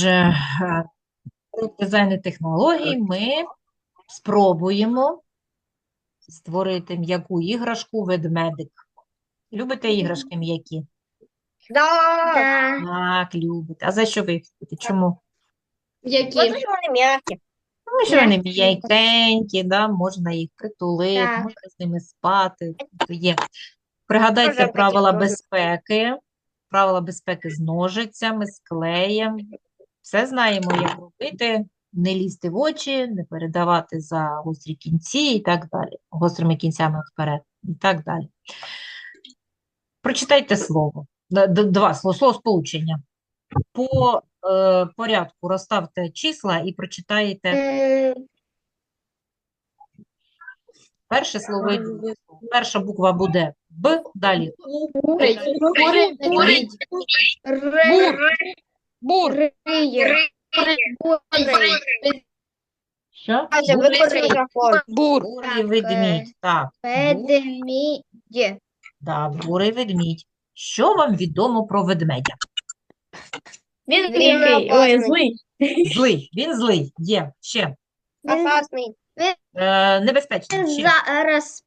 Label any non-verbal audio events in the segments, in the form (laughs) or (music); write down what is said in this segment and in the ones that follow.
Отже, е, дизайн і технологій ми спробуємо створити м'яку іграшку ведмедик. Любите іграшки м'які? Да. Так, любите. А за що ви їх любите? Чому? Які? Вони м'які. Тому що вони м'якенькі, да? Можна їх притулити, Так. можна з ними спати. Тобто Є. Пригадайте такі правила безпеки. Правила безпеки з ножицями, з клеєм. Все знаємо, як робити. Не лізти в очі, не передавати за гострі кінці і так далі. Гострими кінцями вперед і так далі. Прочитайте слово. Два слова, слово сполучення. По е, порядку розставте числа і прочитаєте перше слово. Перша буква буде Б, далі У, Бурий. Бурий. Бурий. Бур. Бур. Що? Ася, Бур. виключи. Бур і ведмідь. Так. Бур. Ведмідь. Да, бурий ведмідь. Що вам відомо про ведмедя? Він Він ой, злий. Злий. Він злий. Є. Ще. Опасний. Е, небезпечний. Ще. Зараз.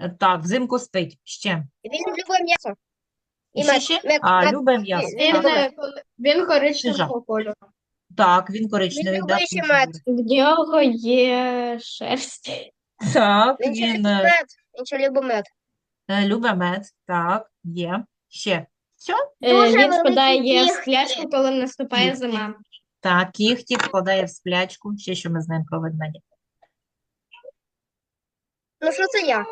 Е, Так, взимку спить. Ще. Він любить м'ясо. І Ще, ще? А, любить м'ясо. Він, Так, Він коричневого кольору. Так, він коричневий. Він да, любить ще мед. В нього є шерсть. Так, Він ще він любить е, мед. Він ще любить мед. е, любить мед. Так, є. Ще. Все? Е, Дуже Він великі спадає в кігті. сплячку, коли наступає Кігті. зима. Так, кіхті вкладає в сплячку. Ще що ми знаємо про ведмедя? Ну що це я?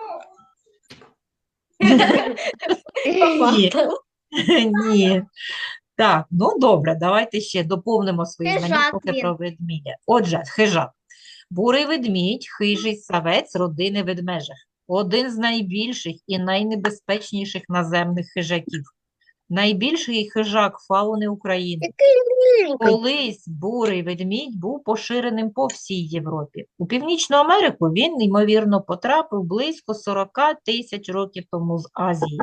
(laughs) Ні. (laughs) Ні. Так, ну добре, давайте ще доповнимо свої знання Хижак трохи він. про ведмідя. Отже, хижак. Бурий ведмідь, хижий савець родини ведмежих. Один з найбільших і найнебезпечніших наземних хижаків. Найбільший хижак фауни України. Колись бурий ведмідь був поширеним по всій Європі. У Північну Америку він, ймовірно, потрапив близько 40 тисяч років тому з Азії.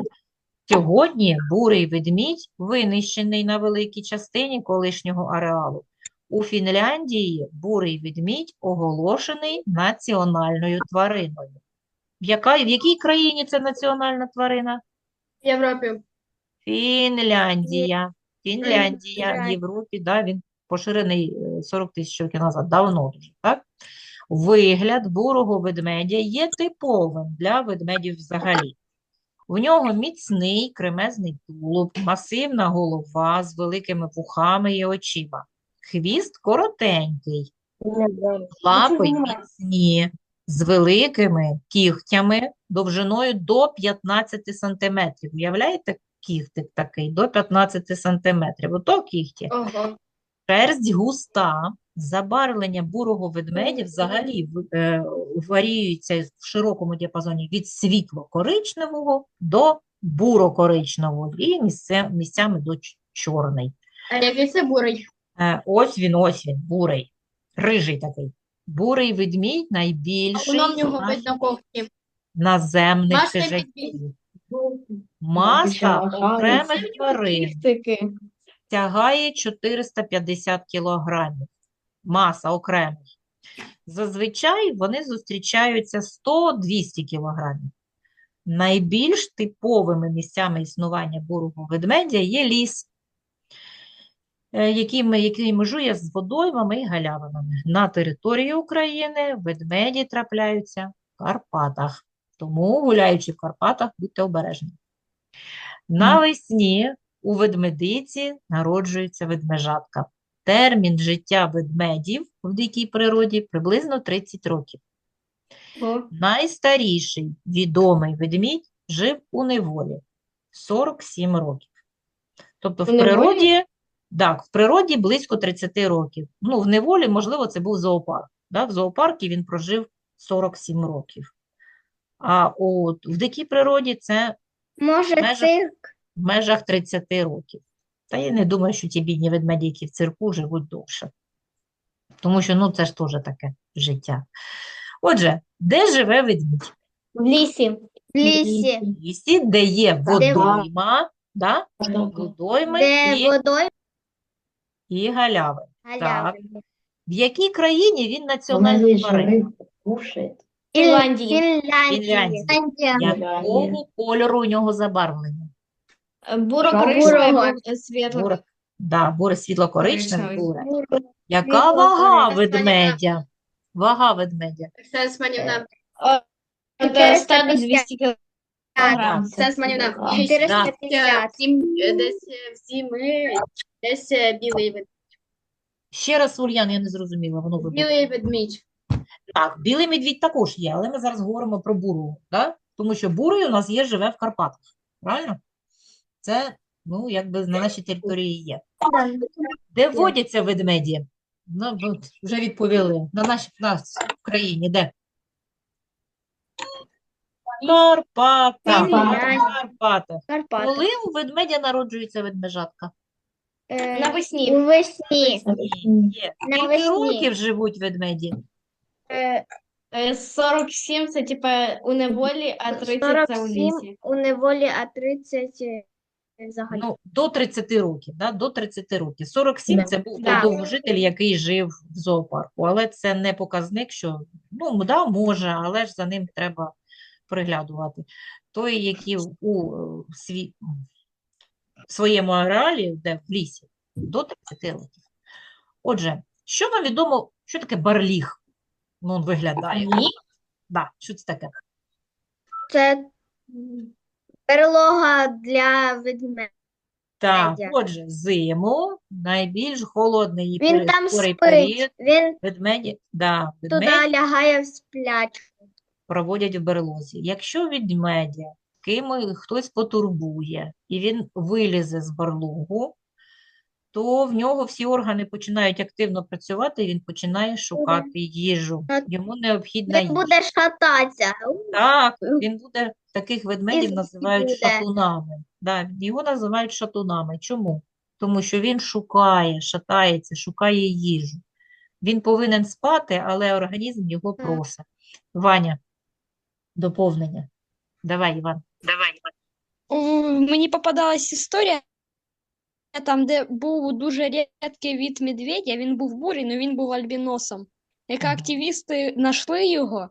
Сьогодні бурий ведмідь винищений на великій частині колишнього ареалу. У Фінляндії бурий ведмідь оголошений національною твариною. В, яка, в якій країні це національна тварина? В Європі. Фінляндія. Фінляндія в Європі, да, він поширений е, 40 тисяч років назад, давно дуже, так? Вигляд бурого ведмедя є типовим для ведмедів взагалі. В нього міцний кремезний тулуб, масивна голова з великими вухами і очима. Хвіст коротенький, лапи міцні, з великими кігтями довжиною до 15 сантиметрів. Уявляєте, кігтик такий до 15 сантиметрів. Ото кігті. Ого. Шерсть густа, забарвлення бурого ведмедя взагалі е, варіюється в широкому діапазоні від світло-коричневого до буро-коричневого і місце- місцями до чорний. А який це бурий? Е, Ось він, ось він, бурий, рижий такий. Бурий ведмідь А найбільший воно в нього видно когті. наземних Бачите, хижаків. Маса окремих тварин тягає 450 кілограмів. Маса окремих. Зазвичай вони зустрічаються 100-200 кілограмів. Найбільш типовими місцями існування бурого ведмедя є ліс, е, який, який межує з водоймами і галявинами. На території України ведмеді трапляються в Карпатах. Тому, гуляючи в Карпатах, будьте обережні. Навесні у ведмедиці народжується ведмежатка. Термін життя ведмедів в дикій природі приблизно 30 років. Ого. Найстаріший відомий ведмідь жив у неволі 47 років. Тобто в природі, так, в природі близько 30 років. Ну, в неволі, можливо, це був зоопарк. Да? В зоопарку він прожив 47 років. А от в дикій природі це Може, Межах- в межах 30 років. Та я не думаю, що ті бідні ведмеді, які в цирку, живуть довше. Тому що, ну, це ж теж таке життя. Отже, де живе ведмідь? В лісі. В лісі. В лісі, де є водойма, да? Водойми Де і водой? і галяви. Галявина. В якій країні він же тварина? Фінляндії. Фінляндія. Фінляндія. Фінляндія. Якого кольору у нього забарвлення? Буро-коричневий, Бурого. світло. Буре, да, буре світло-коричневе, Коричневий. буре. Яка вага ведмедя? Вага ведмедя. Е, 100 200 кг. Так. Оксана Сманівна. Да. 450. Е, десь е, всі десь е, білий ведмідь. Ще раз, Ульян, я не зрозуміла, воно вибухнуло. Білий ведмідь. Так, білий медвідь також є, але ми зараз говоримо про буру, да? Тому що бурий у нас є, живе в Карпатах, правильно? Це, ну, якби на нашій території є. Де водяться ведмеді? Ну, вже відповіли. На нашій в нас в країні, де? Карпата. Фінляндія. Карпата. Коли у ведмедя народжується ведмежатка? Е, Навесні. Увесні. Є. Навесні. Скільки років живуть ведмеді? Е, Е, 47 це типа у неволі, а 30 це у 47 лісі. у неволі, а 30 е, взагалі. Ну, до 30 років, да? До 30 років. 47 Да. це був Да. довгожитель, який жив в зоопарку. Але це не показник, що, ну, да, може, але ж за ним треба приглядувати. Той, який у е, сві... в своєму ареалі, де в лісі, до 30 років. Отже, що вам відомо, що таке барліг? Ну, він виглядає. Да, що це таке? Це берлога для ведмедя. Так, отже, зиму, найбільш холодний і Він там скорий спить, період він ведмеді, да, туди ведмеді лягає в сплячку. проводять в берлозі. Якщо ведмедя ким хтось потурбує, і він вилізе з барлогу, то в нього всі органи починають активно працювати, і він починає шукати їжу. Йому необхідна Він їжа. буде шататися. Так, він буде, таких ведмедів називають буде? шатунами. Да, його називають шатунами. Чому? Тому що він шукає, шатається, шукає їжу. Він повинен спати, але організм його просить. Ваня, доповнення. Давай, Іван. Давай, Іван. У- Мені попадалась історія, там, де був дуже рідкий від медведя, він був бурий, але він був альбіносом. Як активісти знайшли його,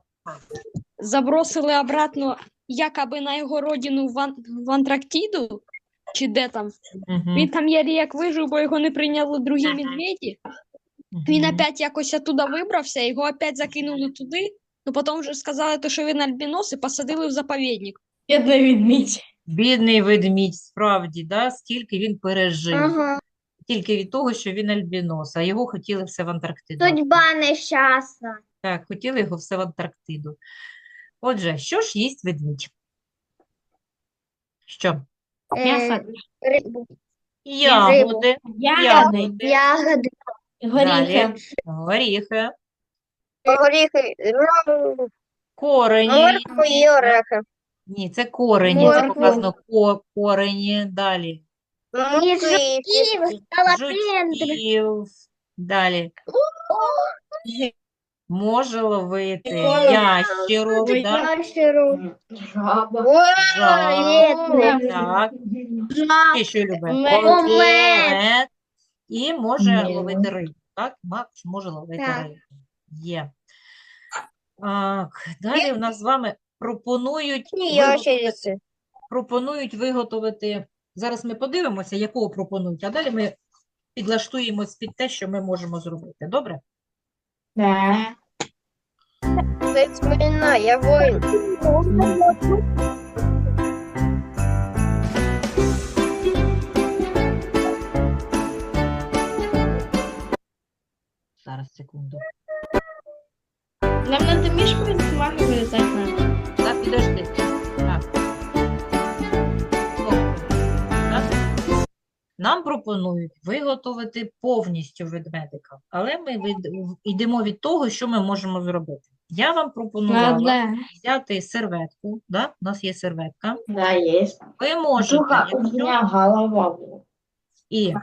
забросили обратно якоби на його родину в, Ан- в Антарктиду, чи де там. Мгм, Він там єлі як вижив, бо його не прийняли другі медведі. Він мгм. опять якось оттуда вибрався, його опять закинули туди, ну потім вже сказали, що він альбінос, і посадили в заповідник. Бідний ведмідь. Бідний ведмідь, справді, да? Скільки він пережив. Ага. Тільки від того, що він альбінос, а його хотіли все в Антарктиду. Судьба нещасна. Так, хотіли його все в Антарктиду. Отже, що ж їсть ведмідь? Що? Е, рибу. Ягоди, ягоди, Ягоди. далі, горіхи, Горіхи. корені. Моркву і орехи. Ні, це корені, це показано ко- корені, далі. Жуків, салапендри. Жуків, далі. Може ловити Прикольно. ящерок, Ой. Ящеру. Жаба. Жаб, Рідний. так. Жаб. І що любить? Мед. Мед. І може Мед. ловити рибу, так? Макс може ловити Так. рибу. Є. Так, далі у нас з вами пропонують виготовити, пропонують виготовити. Зараз ми подивимося, якого пропонують, а далі ми підлаштуємось під те, що ми можемо зробити. Добре? Да. Спецміна, я воїн. Зараз, секунду. Нам надо мішку з бумаги вирізати Нам пропонують виготовити повністю ведмедика, але ми від- йдемо від того, що ми можемо зробити. Я вам пропонувала взяти серветку, да? У нас є серветка. Да, есть. Ви можете, Духа, у якщо, голова. і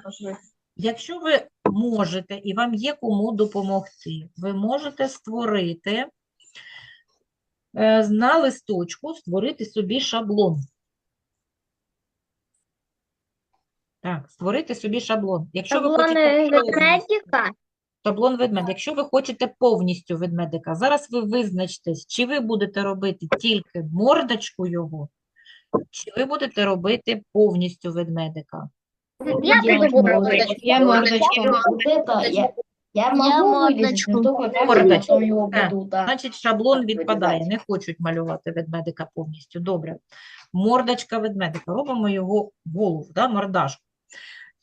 якщо ви можете і вам є кому допомогти, ви можете створити е, на листочку, створити собі шаблон. Так, створити собі шаблон. Якщо ви хочете ведмедика. Шаблон ведмедика. Якщо ви хочете повністю ведмедика, зараз ви визначтесь, чи ви будете робити тільки мордочку його, чи ви будете робити повністю ведмедика. Я буду мордочку. Я мордочку. Я, я мордочку. Мордочку. да. Значить, шаблон відпадає, не хочуть малювати ведмедика повністю. Добре. Мордочка ведмедика. Робимо його голову, да, мордашку.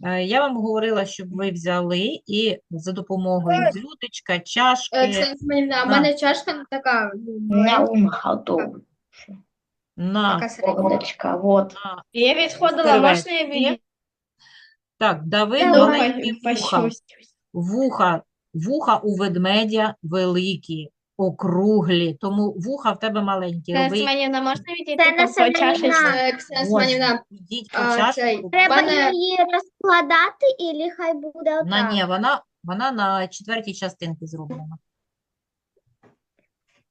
Е, Я вам говорила, щоб ви взяли і за допомогою блюдечка, чашки, Е, Це в мене, а в на. мене чашка не така. У меня ум на, Така середня. Вот. на Я відходила, можна я від... Так, дави маленькі вуха. Вуха, вуха у ведмедя великі, округлі, тому вуха в тебе маленькі. Роби Семенівна, можна відійти Це не по, по чашечці? Семенівна. Ксенія Семенівна, Ідіть по А, чашку. цей, Треба Пане- її розкладати, і хай буде На, отак. ні, вона, вона на четвертій частинці зроблена.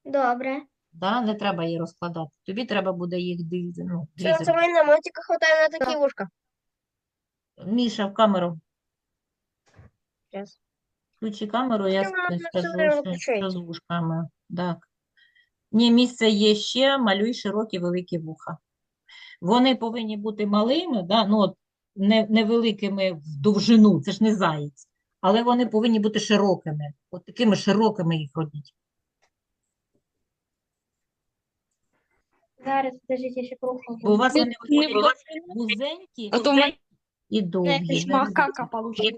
Добре. Да? Не треба її розкладати. Тобі треба буде їх дві, ну, дві Це зробити. мене мотика хватає на такі вушка. Міша, в камеру. Щас. Включи камеру, я скажу, що, що з вушками. Так. Ні, місце є ще, малюй широкі великі вуха. Вони повинні бути малими, да? ну, от, не, невеликими в довжину, це ж не заєць, але вони повинні бути широкими. От такими широкими їх робіть. Зараз, подождіть, я ще кругом. Бо у вас вони вузенькі А то в мене якась не макака великі.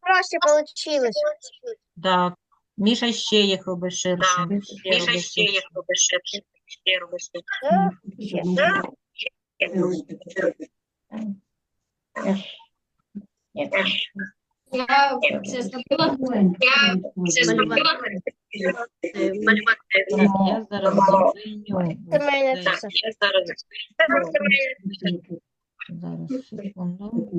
Проще получилось. Так. Міша ще їх робить ширше. Міша ще їх робить ширше. Ще робить ширше. Я це зробила. Я це зробила. Зараз зупиню. Я зараз. Зараз, секунду.